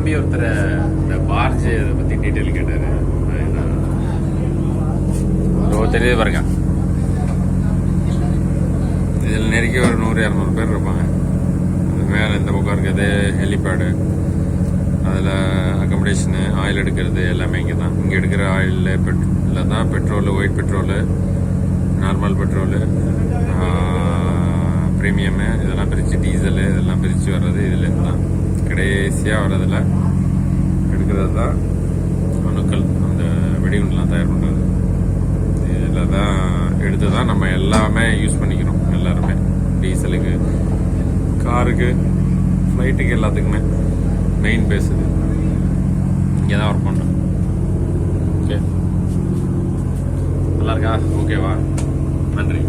தம்பி ஒருத்தர் இந்த பார்ஜ் இதை பத்தி டீட்டெயில் கேட்டாரு. தெரியுது பாருங்க. இதில் நெருக்கி ஒரு நூறு இரநூறு பேர் இருப்பாங்க. அது மேலே இந்த பக்கம் இருக்கிறது ஹெலிபேடு அதில் அக்கமடேஷனு ஆயில் எடுக்கிறது எல்லாமே இங்கே தான் இங்கே எடுக்கிற ஆயிலில் பெட்ரோலில் தான் petrol white petrol normal petrol premium இதெல்லாம் பிரித்து டீசலு இதெல்லாம் பிரித்து வர்றது இதுலேருந்து தான். ஈஸியாக வர்றதில் எடுக்கிறது தான் அணுக்கள். அந்த வெடிகுண்டுலாம் தயார் பண்ணுறது இதில் தான் எடுத்து தான் நம்ம எல்லாமே யூஸ் பண்ணிக்கிறோம் எல்லாருமே. டீசலுக்கு காருக்கு ஃப்ளைட்டுக்கு எல்லாத்துக்குமே. மெயின் பேஸ் இது. இங்கே தான் ஒர்க் பண்ணுறோம் ஓகே நல்லா இருக்கா? ஓகேவா நன்றி.